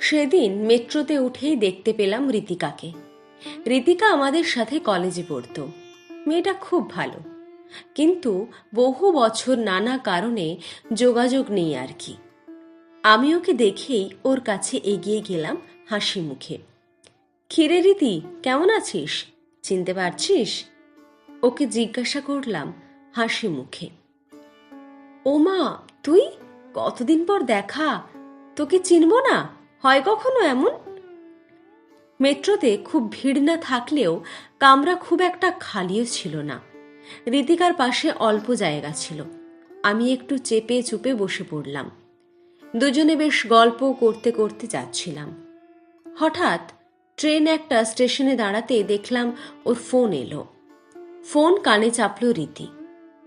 সেদিন মেট্রোতে উঠেই দেখতে পেলাম রীতিকাকে। রীতিকা আমাদের সাথে কলেজে পড়তো। মেয়েটা খুব ভালো। কিন্তু বহু বছর নানা কারণে যোগাযোগ নেই আর কি। আমি ওকে দেখেই ওর কাছে এগিয়ে গেলাম হাসি মুখে। খিরে রীতি, কেমন আছিস? চিনতে পারছিস? ওকে জিজ্ঞাসা করলাম হাসি মুখে। ও মা তুই? কতদিন পর দেখা? তোকে চিনব না? হয় কখনো এমন? মেট্রোতে খুব ভিড় না থাকলেও কামরা খুব একটা খালিও ছিল না। রীতিকার পাশে অল্প জায়গা ছিল। আমি একটু চেপে চুপে বসে পড়লাম। দুজনে বেশ গল্প করতে করতে যাচ্ছিলাম। হঠাৎ ট্রেন একটা স্টেশনে দাঁড়াতে দেখলাম ওর ফোন এলো। ফোন কানে চাপল রীতি।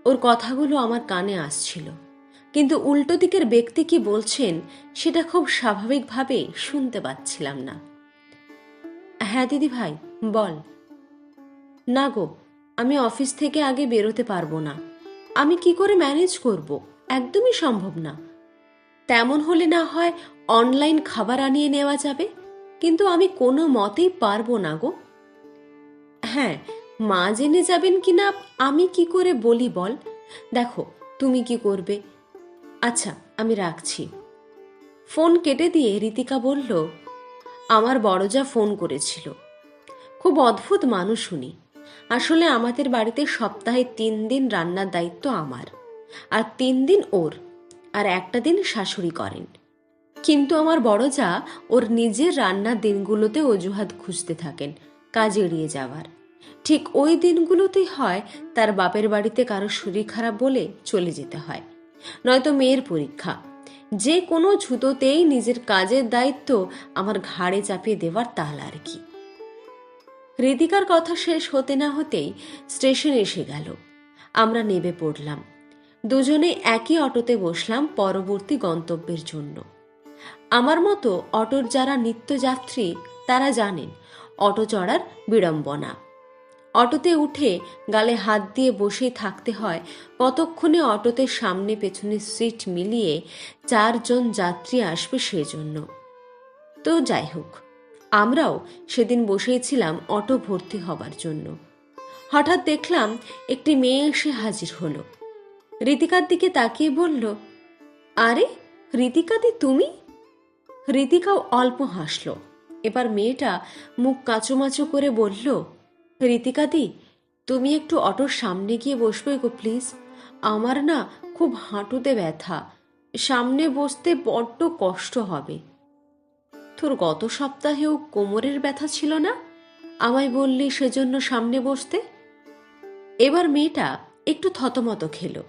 ওর কথাগুলো আমার কানে আসছিল। কিন্তু উল্টো দিকের ব্যক্তি কি বলছেন, সেটা খুব স্বাভাবিকভাবে শুনতে পাচ্ছিলাম না। হ্যাঁ দিদি ভাই, বল। না গো, আমি অফিস থেকে আগে বেরোতে পারব না। আমি কি করে ম্যানেজ করব? একদমই সম্ভব না। তেমন হলে না হয় অনলাইন খাবার আনিয়ে নেওয়া যাবে, কিন্তু আমি কোনো মতেই পারব না গো। হ্যাঁ মা জেনে যাবেন কি না আমি কি করে বলি বল। দেখো, তুমি কি করবে? আচ্ছা আমি রাখছি। ফোন কেটে দিয়ে রীতিকা বলল, আমার বড়জা ফোন করেছিল। খুব অদ্ভুত মানুষ উনি। আসলে আমাদের বাড়িতে সপ্তাহে তিন দিন রান্নার দায়িত্ব আমার, আর তিন দিন ওর, আর একটা দিন শাশুড়ি করেন। কিন্তু আমার বড় যা ওর নিজের রান্নার দিনগুলোতে অজুহাত খুঁজতে থাকেন, কাজ এড়িয়ে যাওয়ার। ঠিক ওই দিনগুলোতেই হয় তার বাপের বাড়িতে কারও শরীর খারাপ বলে চলে যেতে হয়। নয়তো মেয়ের পরীক্ষা। যে কোনো ছুতোতেই নিজের কাজের দায়িত্ব আমার ঘাড়ে চাপিয়ে দেওয়ার তাল আর কি। হৃদিকার কথা শেষ হতে না হতেই স্টেশন এসে গেল। আমরা নেবে পড়লাম। দুজনে একই অটোতে বসলাম পরবর্তী গন্তব্যের জন্য। আমার মতো অটোর যারা নিত্যযাত্রী, তারা জানেন, অটো চড়ার বিড়ম্বনা। অটোতে উঠে গালে হাত দিয়ে বসে থাকতে হয়। কতক্ষণে অটোতে সামনে পেছনে সিট মিলিয়ে চারজন যাত্রী আসবে সেজন্য। তো যাই হোক, আমরাও সেদিন বসেছিলাম অটো ভর্তি হবার জন্য। হঠাৎ দেখলাম একটি মেয়ে এসে হাজির হলো। রীতিকার দিকে তাকিয়ে বলল, আরে রীতিকাদি তুমি? রীতিকাও অল্প হাসল। এবার মেয়েটা মুখ কাঁচুমাচু করে বলল রীতিকাদি, তুমি একটু অটোর সামনে গিয়ে বসবে গো, প্লিজ। আমার না খুব হাঁটুতে ব্যথা। সামনে বসতে বড্ড কষ্ট হবে। তোর গত সপ্তাহেও কোমরের ব্যথা ছিল না? আমায় বললি সেজন্য সামনে বসতে? এবার মেয়েটা একটু থতমত খেলো।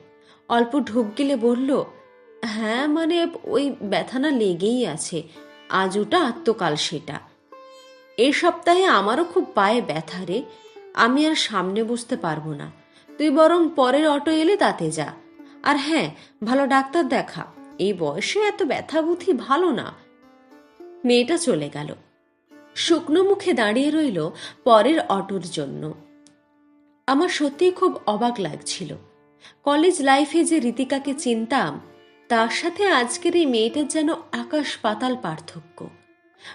অল্প ঢুক গেলে বলল হ্যাঁ মানে ওই ব্যথা না লেগেই আছে। আজ ওটা আত্মকাল সেটা। এ সপ্তাহে আমারও খুব পায়ে ব্যথা রে। আমি আর সামনে বসতে পারব না। তুই বরং পরের অটো এলে তাতে যা। আর হ্যাঁ ভালো ডাক্তার দেখা। এই বয়সে এত ব্যথা বুথি ভালো না। মেয়েটা চলে গেল। শুকনো মুখে দাঁড়িয়ে রইল পরের অটোর জন্য। আমার সত্যিই খুব অবাক লাগছিল। কলেজ লাইফে যে রীতিকাকে চিনতাম, তার সাথে আজকের এই মেয়েটার যেন আকাশ পাতাল পার্থক্য।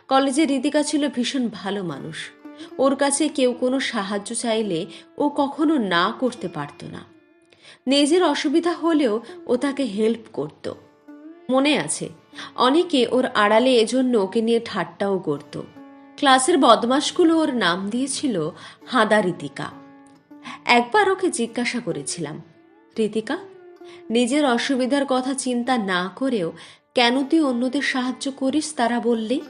কলেজে রীতিকা ছিল ভীষণ ভালো মানুষ। ওর কাছে কেউ কোনো সাহায্য চাইলে ও কখনো না করতে পারত না। নিজের অসুবিধা হলেও ও তাকে হেল্প করত। মনে আছে, অনেকে ওর আড়ালে এজন্য ওকে নিয়ে ঠাট্টাও করত। ক্লাসের বদমাসগুলো ওর নাম দিয়েছিল হাদা রীতিকা। একবার ওকে জিজ্ঞাসা করেছিলাম, রীতিকা, নিজের অসুবিধার কথা চিন্তা না করেও কেন তুই অন্যদের সাহায্য করিস? তারা বললে,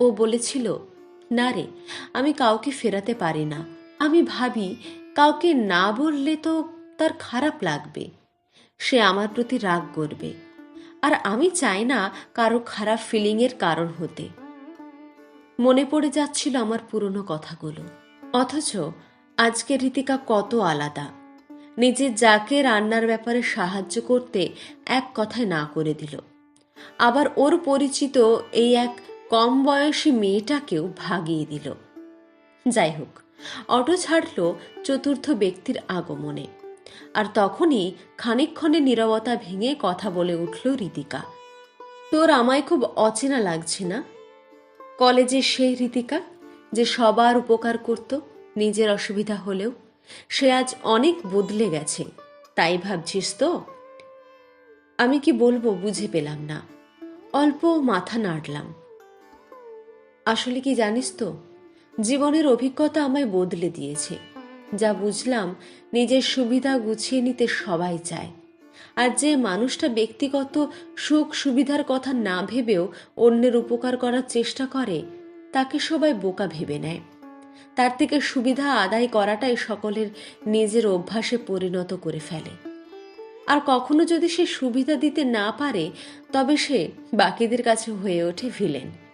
ও বলেছিল না রে, আমি কাউকে ফেরাতে পারি না। আমি ভাবি, কাউকে না বললে তো তার খারাপ লাগবে। সে আমার প্রতি রাগ করবে। আর আমি চাই না কারও খারাপ ফিলিংয়ের কারণ হতে। মনে পড়ে যাচ্ছিল আমার পুরনো কথাগুলো। অথচ আজকে রীতিকা কত আলাদা। নিজে যাকে রান্নার ব্যাপারে সাহায্য করতে এক কথায় না করে দিল। আবার ওর পরিচিত এই এক কম বয়সী মেয়েটাকেও ভাগিয়ে দিল। যাই হোক অটো ছাড়ল চতুর্থ ব্যক্তির আগমনে। আর তখনই খানিকক্ষণে নীরবতা ভেঙে কথা বলে উঠল রীতিকা। তোর আমায় খুব অচেনা লাগছে না? কলেজের সেই রীতিকা, যে সবার উপকার করত, নিজের অসুবিধা হলেও, সে আজ অনেক বদলে গেছে। তাই ভাবছিস তো? আমি কি বলব বুঝে পেলাম না। অল্প মাথা নাড়লাম। আসলে কি জানিস তো? জীবনের অভিজ্ঞতা আমায় বদলে দিয়েছে। যা বুঝলাম, নিজের সুবিধা গুছিয়ে নিতে সবাই চায়। আর যে মানুষটা ব্যক্তিগত সুখ সুবিধার কথা না ভেবেও অন্যের উপকার করার চেষ্টা করে, তাকে সবাই বোকা ভেবে নেয়। তার থেকে সুবিধা আদায় করাটাই সকলের নিজের অভ্যাসে পরিণত করে ফেলে। আর কখনো যদি সে সুবিধা দিতে না পারে, তবে সে বাকিদের কাছে হয়ে ওঠে ভিলেন।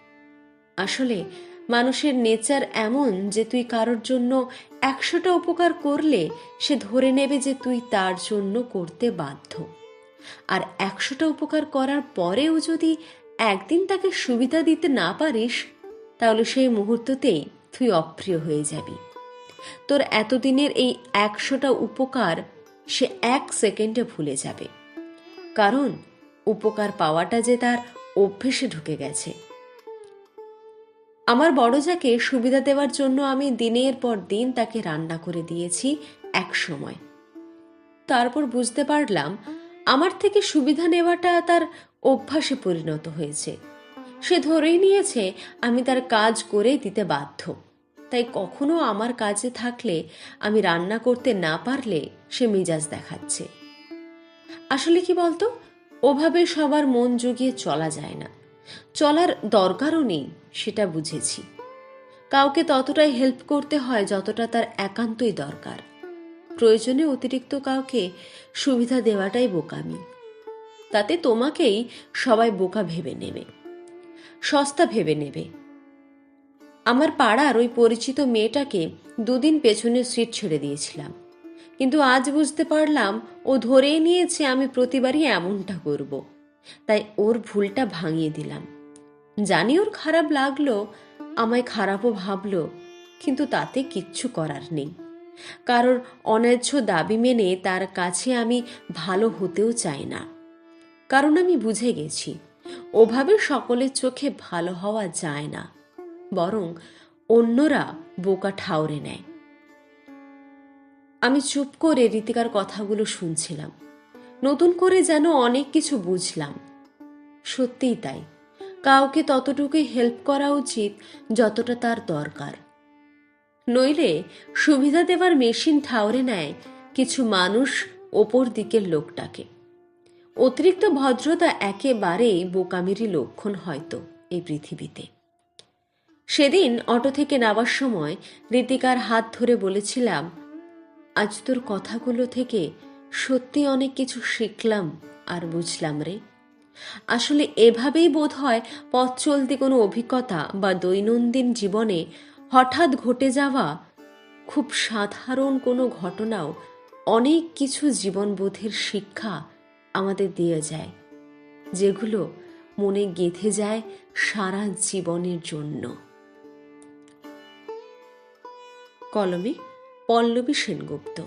আসলে, মানুষের নেচার এমন যে তুই কারোর জন্য একশোটা উপকার করলে সে ধরে নেবে যে তুই তার জন্য করতে বাধ্য। আর একশোটা উপকার করার পরেও যদি একদিন তাকে সুবিধা দিতে না পারিস, তাহলে সেই মুহূর্ততেই তুই অপ্রিয় হয়ে যাবি। তোর এতদিনের এই একশোটা উপকার সে এক সেকেন্ডে ভুলে যাবে। কারণ, উপকার পাওয়াটা যে তার অভ্যেসে ঢুকে গেছে। আমার বড়জাকে সুবিধা দেওয়ার জন্য আমি দিনের পর দিন তাকে রান্না করে দিয়েছি এক সময়। তারপর বুঝতে পারলাম, আমার থেকে সুবিধা নেওয়াটা তার অভ্যাসে পরিণত হয়েছে। সে ধরেই নিয়েছে, আমি তার কাজ করে দিতে বাধ্য। তাই কখনো আমার কাজে থাকলে, আমি রান্না করতে না পারলে সে মেজাজ দেখাচ্ছে। আসলে কি বলতো? ওভাবে সবার মন জুগিয়ে চলা যায় না। চলার দরকারও নেই, সেটা বুঝেছি। কাউকে ততটাই হেল্প করতে হয় যতটা তার একান্তই দরকার। প্রয়োজনে অতিরিক্ত কাউকে সুবিধা দেওয়াটাই বোকামি। তাতে তোমাকেই সবাই বোকা ভেবে নেবে, সস্তা ভেবে নেবে। আমার পাড়ার ওই পরিচিত মেয়েটাকে দুদিন পেছনে সিট ছেড়ে দিয়েছিলাম। কিন্তু আজ বুঝতে পারলাম ও ধরেই নিয়েছে আমি প্রতিবারই এমনটা করব। তাই ওর ভুলটা ভাঙিয়ে দিলাম। জানি ওর খারাপ লাগল, আমায় খারাপও ভাবলো, কিন্তু তাতে কিচ্ছু করার নেই। কারোর অন্যায্য দাবি মেনে তার কাছে আমি ভালো হতেও চাই না। কারণ আমি বুঝে গেছি, ওভাবে সকলের চোখে ভালো হওয়া যায় না, বরং অন্যরা বোকা ঠাউরে নেয়। আমি চুপ করে রীতিকার কথাগুলো শুনছিলাম। নতুন করে যেন অনেক কিছু বুঝলাম। সত্যিই তাই। কাউকে ততটুকুই হেল্প করা উচিত যতটা তার দরকার। নইলে সুবিধা দেওয়ার মেশিন ঠাউরে নেয় কিছু মানুষ ওপর দিকের লোকটাকে। অতিরিক্ত ভদ্রতা একেবারেই বোকামিরই লক্ষণ হয়তো এই পৃথিবীতে। সেদিন অটো থেকে নামার সময় ঋতিকার হাত ধরে বলেছিলাম, আজ তোর কথাগুলো থেকে সত্যি অনেক কিছু শিখলাম আর বুঝলাম রে। আসলে এভাবেই বোধ হয় পথ চলতি কোনো অভিজ্ঞতা বা দৈনন্দিন জীবনে হঠাৎ ঘটে যাওয়া খুব সাধারণ কোনো ঘটনাও অনেক কিছু জীবনবোধের শিক্ষা আমাদের দিয়ে যায়, যেগুলো মনে গেঁথে যায় সারা জীবনের জন্য। কলমে পল্লবী সেনগুপ্ত